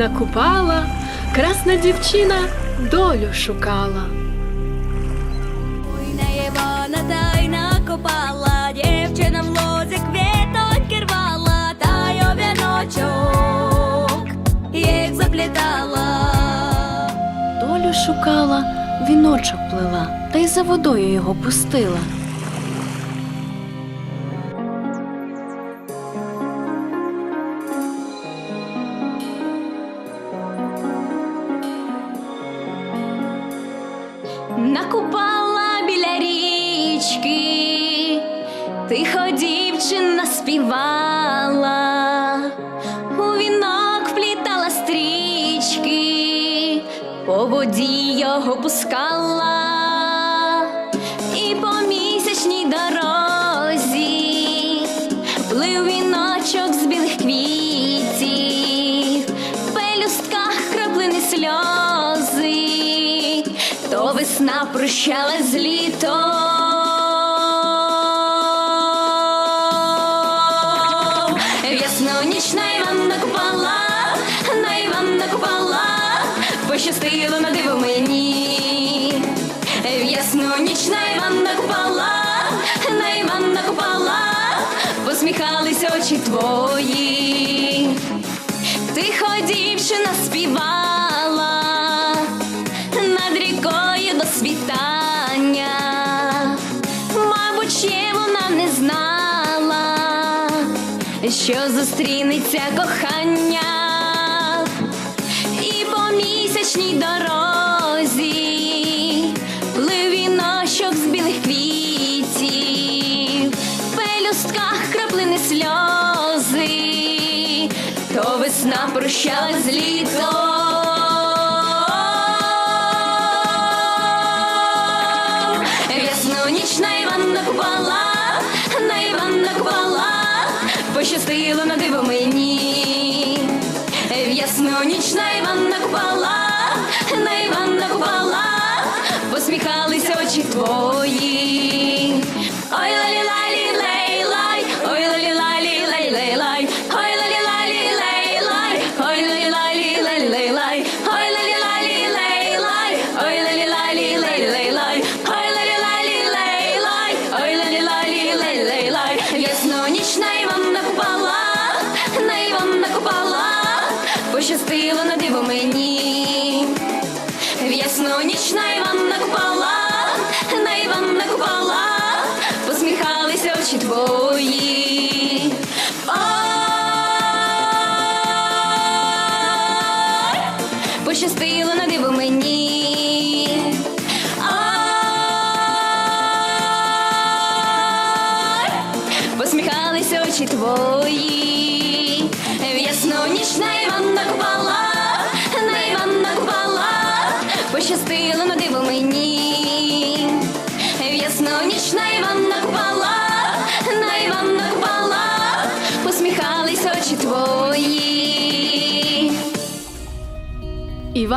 Накупала, красна дівчина долю шукала. Ой, на Івана та й накопала, дівчина в лозі квітоньки рвала, та й ов'яночок їх заплітала. Долю шукала, віночок плела, та й за водою його пустила. Воді його пускала, і по місячній дорозі плив віночок з білих квітів, в пелюстках краплини сльози, то весна прощалась з літом. Ясно ніч на Івана купала, на купала, пощастило на диво очі твої. Тихо дівчина співала над рікою до світання. Мабуть, ще вона не знала, що зустрінеться кохання, весна прощалась з літом. Ясну ніч на Івана купала, на Івана купала, пощастило на диво мені. В ясну ніч на Івана купала, на Івана купала, посміхалися очі твої. Ой лалі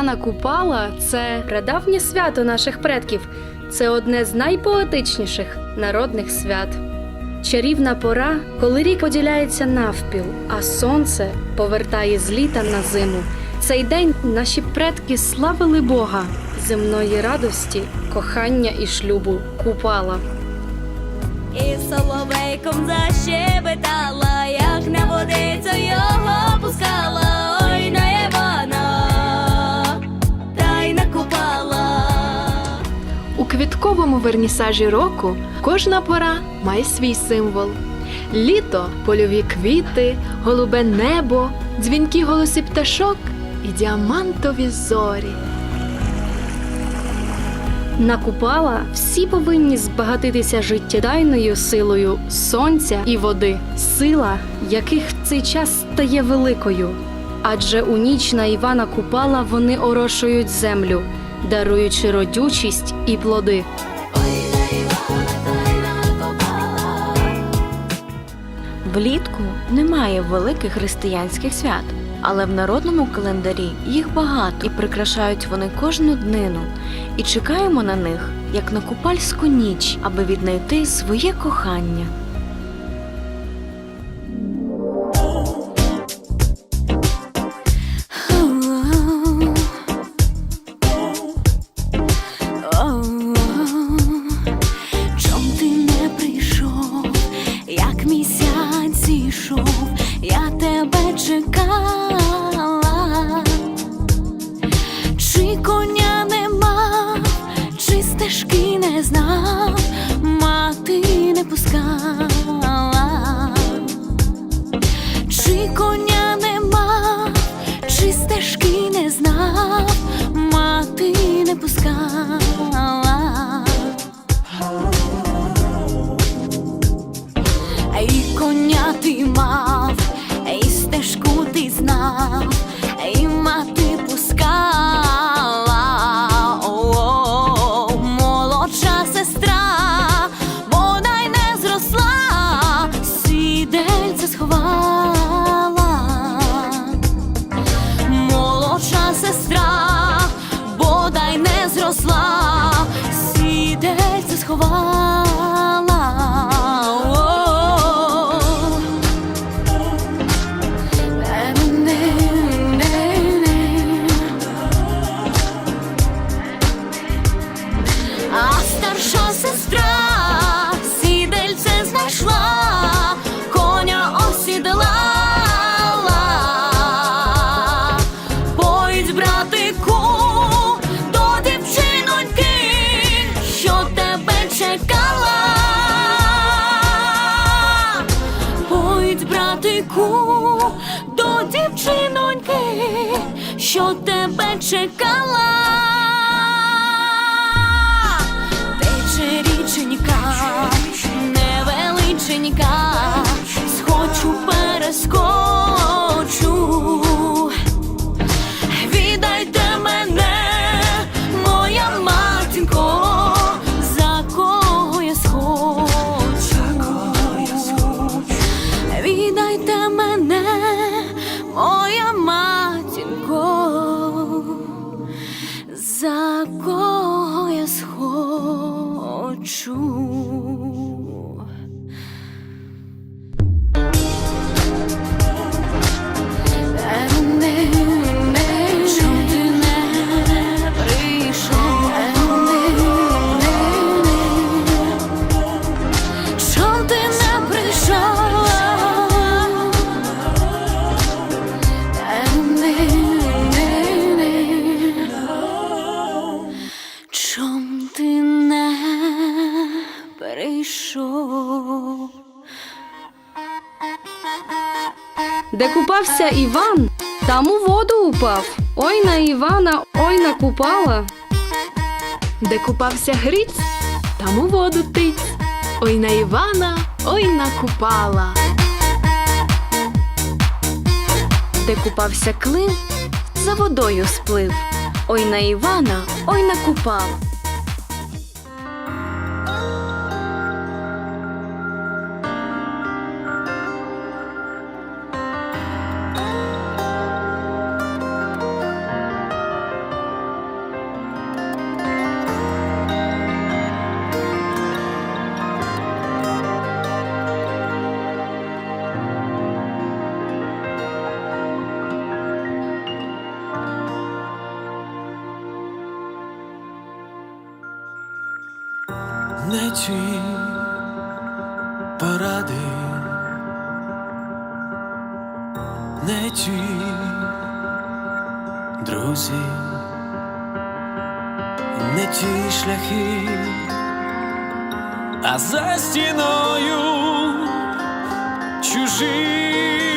Івана Купала це прадавнє свято наших предків. Це одне з найпоетичніших народних свят. Чарівна пора, коли рік поділяється навпіл, а сонце повертає з літа на зиму. Цей день наші предки славили Бога, земної радості, кохання і шлюбу Купала. І соловейком защебетала, як на водицю його пускала, ой квітковому вернісажі року кожна пора має свій символ. Літо польові квіти, голубе небо, дзвінкі голоси пташок і діамантові зорі. На Купала всі повинні збагатитися життєдайною силою сонця і води, сила, яких в цей час стає великою. Адже у ніч на Івана Купала вони орошують землю, даруючи родючість і плоди. Влітку немає великих християнських свят, але в народному календарі їх багато і прикрашають вони кожну днину. І чекаємо на них, як на купальську ніч, аби віднайти своє кохання. що тебе чекала. Іван. Там у воду упав. Ой на Івана, ой на купала. Де купався Гриць, там у воду тиць. Ой на Івана, ой на купала. Де купався клин, за водою сплив. Ой на Івана, ой на купала. а за стіною чужі.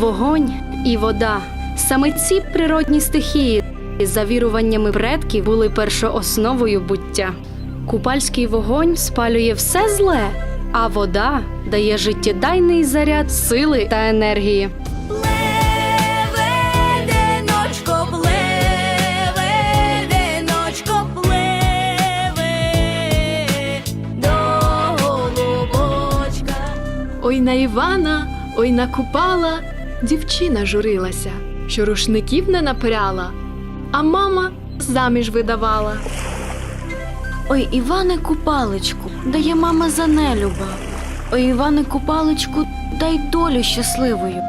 Вогонь і вода. Саме ці природні стихії, за віруваннями предків, були першоосновою буття. Купальський вогонь спалює все зле, а вода дає життєдайний заряд сили та енергії. Ой на Івана, ой на Купала, дівчина журилася, що рушників не напряла, а мама заміж видавала. Ой, Іване Купаличку, дає мама за нелюба. Ой, Іване Купаличку, дай долю щасливою.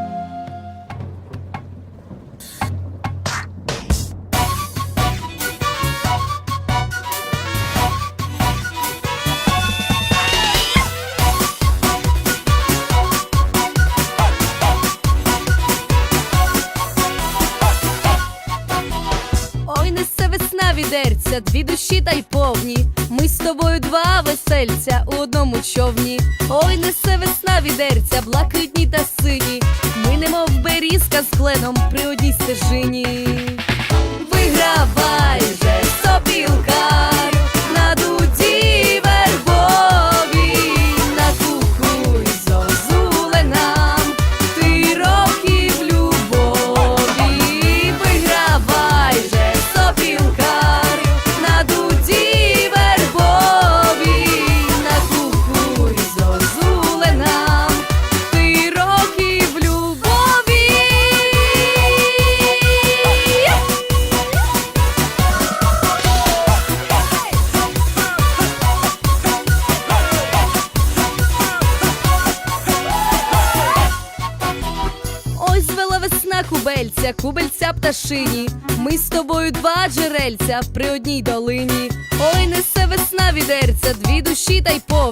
Душі та й повні. Ми з тобою два весельця у одному човні. Ой, несе весна відерця, блакитні та сині. Ми немов берізка з кленом при одній стежині. Два джерельця при одній долині. Ой, несе весна відерця, дві душі та й повні.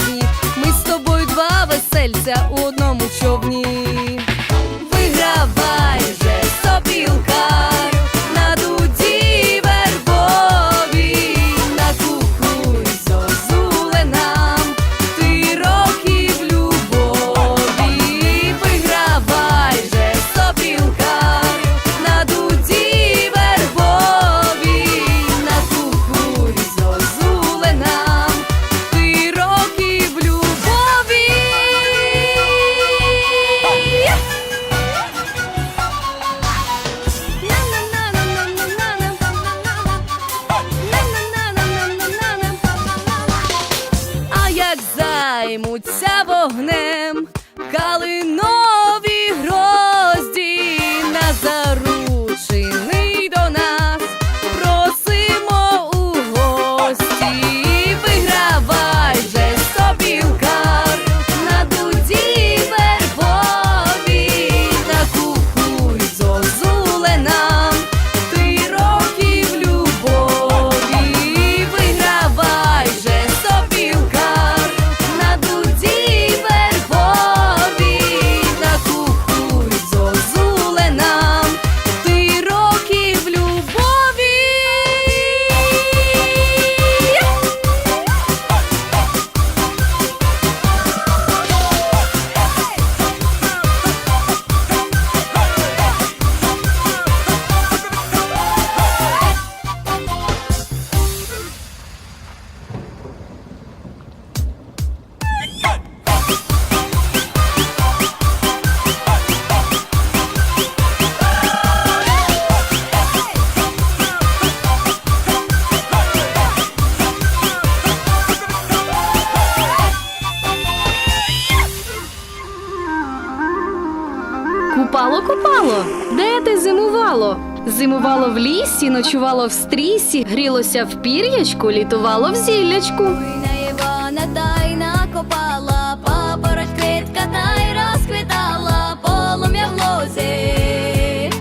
Купало, де ти зимувало? Зимувало в лісі, ночувало в стрісі, грілося в пір'ячку, літувало в зіллячку. На Івана та й накопала, папороть квітка та й розквітала, полум'я в лозі,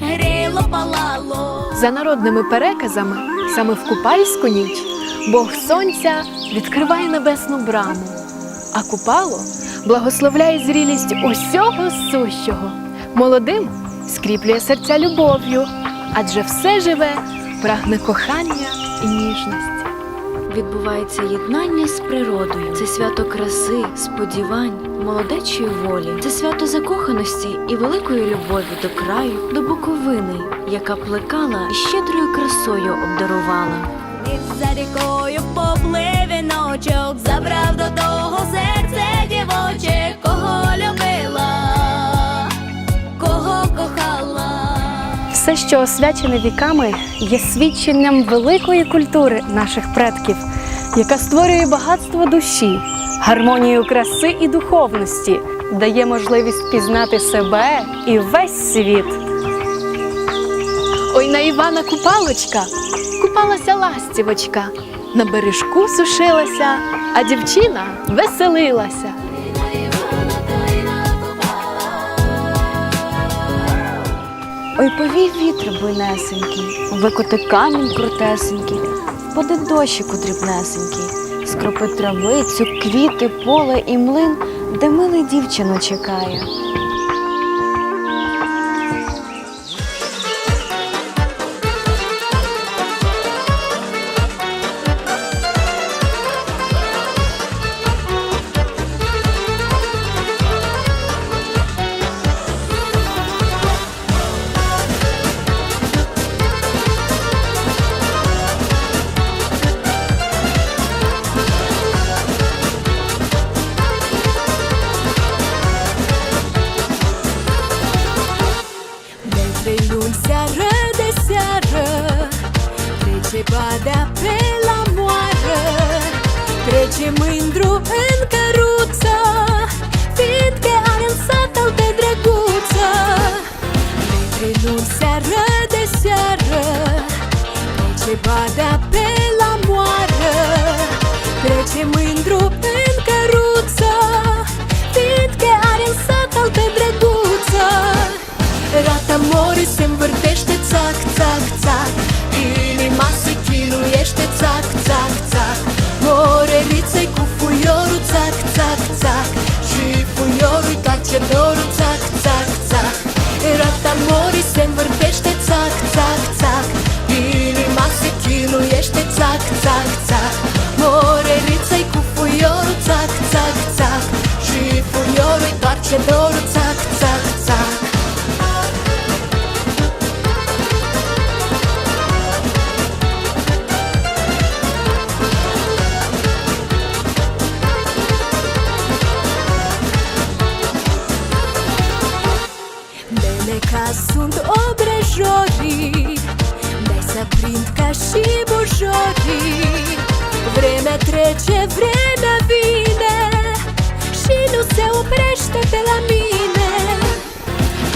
гріло палало. За народними переказами, саме в купальську ніч Бог сонця відкриває небесну браму, а купало благословляє зрілість усього сущого. Молодим скріплює серця любов'ю, адже все живе прагне кохання і ніжності. відбувається єднання з природою. Це свято краси, сподівань, молодечої волі. Це свято закоханості і великої любові до краю, до Буковини, яка плекала і щедрою красою обдарувала. За рікою поплив віночок, забрав що освячене віками, є свідченням великої культури наших предків, яка створює багатство душі, гармонію краси і духовності, дає можливість пізнати себе і весь світ. Ой на Івана купалочка, купалася ластівочка, на бережку сушилася, а дівчина веселилася. Ой, повій вітер буйнесенький, викоти камінь крутесенький, впаде дощику дрібнесенький, скропи травицю, квіти, поле і млин, де милий дівчину чекає. Rata mori se învârtește țac, țac, țac. Inima se chinuiește țac, țac, țac. Moreliței cu fuiorul țac, țac, țac. Și fuiorul tace dorul țac, țac, țac. Rata mori se învârtește țac, țac, țac. Inima se chinuiește țac, țac, țac. Moreliței cu fuiorul țac, țac, țac. Și fuiorul tace dorul bujorii Vremea trece, vremea vine Și nu se oprește pe la mine.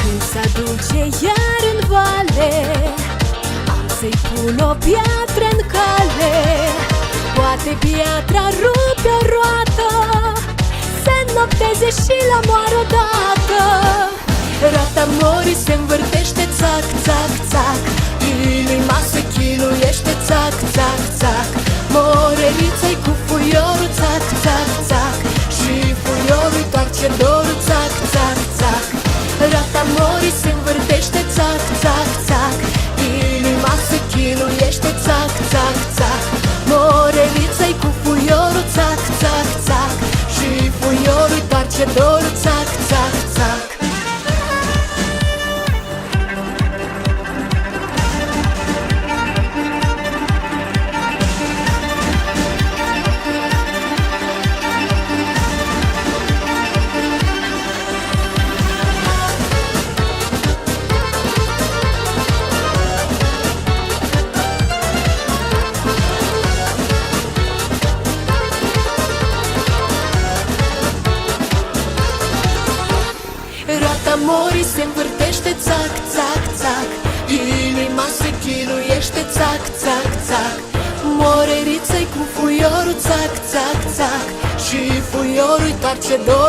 Când se aduce iar în vale Am să-i pun o piatră în cale. Poate piatra rupe o roată Se nopteze și la moară odată. Rata mori se învârtește țac, țac, țac Inima se chinuiește țac, țac, țac. Morelița-i cu fuiorul țac, țac, țac. Și fuiorul toarce dorul țac, țac, țac. Rata mori se învârtește țac, țac, țac. Inima se chinuiește țac, țac, țac. Morelița-i cu fuiorul țac, țac, țac. Și fuiorul toarce dorul țac, țac, țac said, know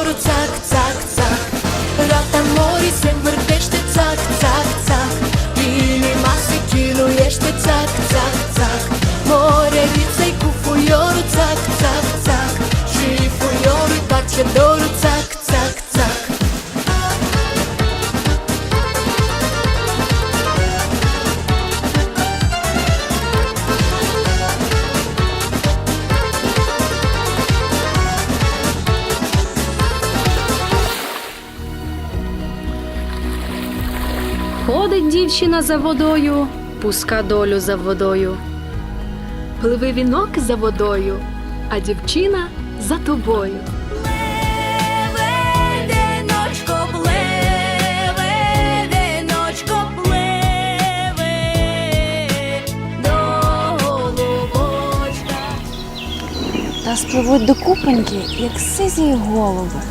Дівчина за водою пуска долю за водою. Пливи вінок за водою, а дівчина за тобою. Та спливуть до купоньки, як сизі голови.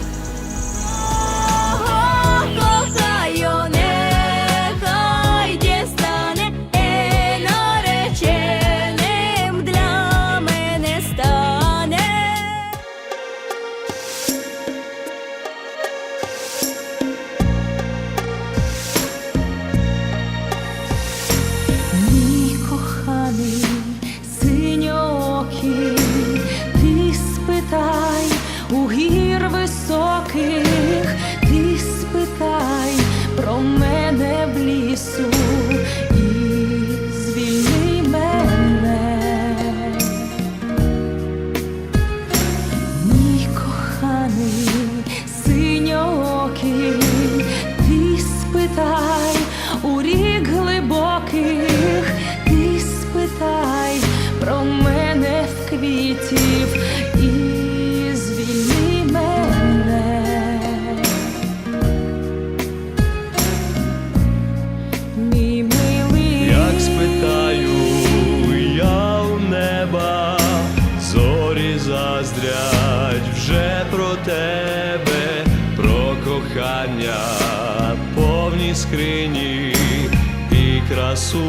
красу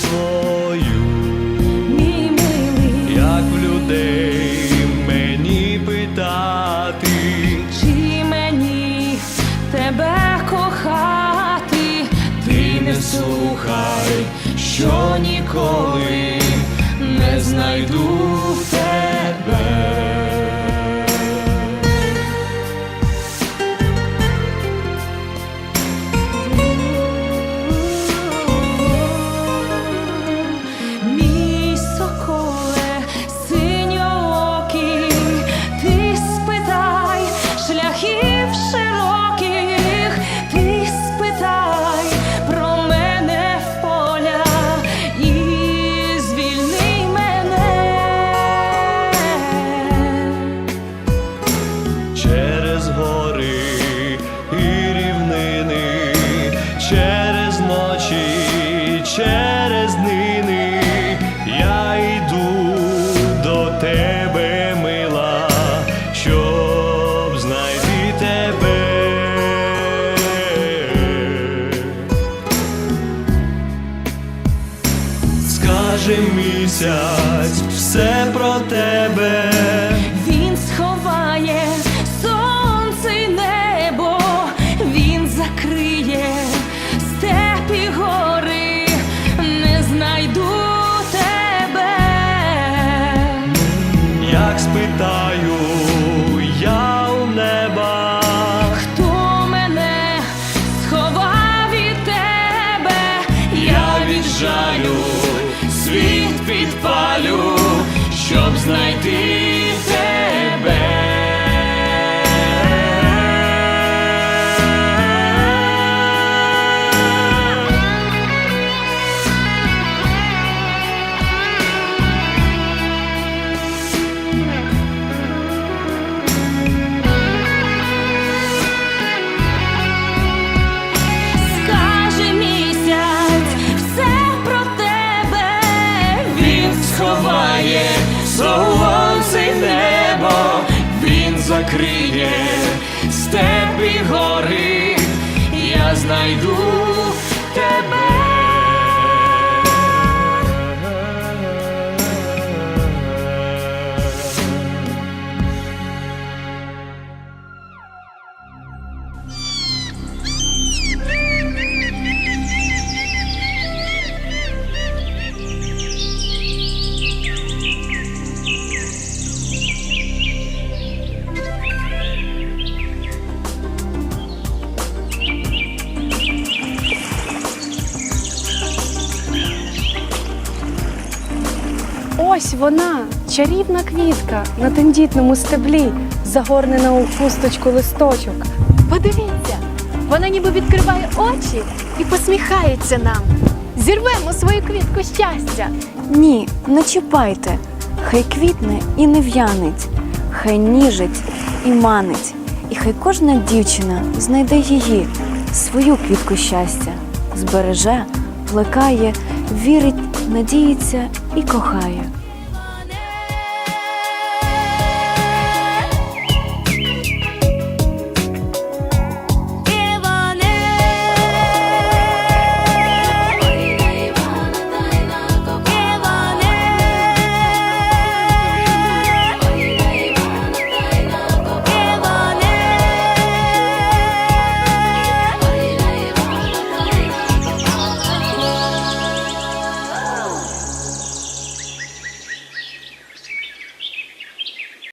твою, мій милий, як в людей мені питати, чи мені тебе кохати, ти не слухай, що нікого. закриє степі гори, я знайду. Ось вона, чарівна квітка на тендітному стеблі, загорнена у хусточку листочок. Подивіться, вона ніби відкриває очі і посміхається нам. Зірвемо свою квітку щастя. Ні, не чіпайте. Хай квітне і не в'янить, хай ніжить і манить, і хай кожна дівчина знайде її, свою квітку щастя, збереже, плекає, вірить, надіється і кохає.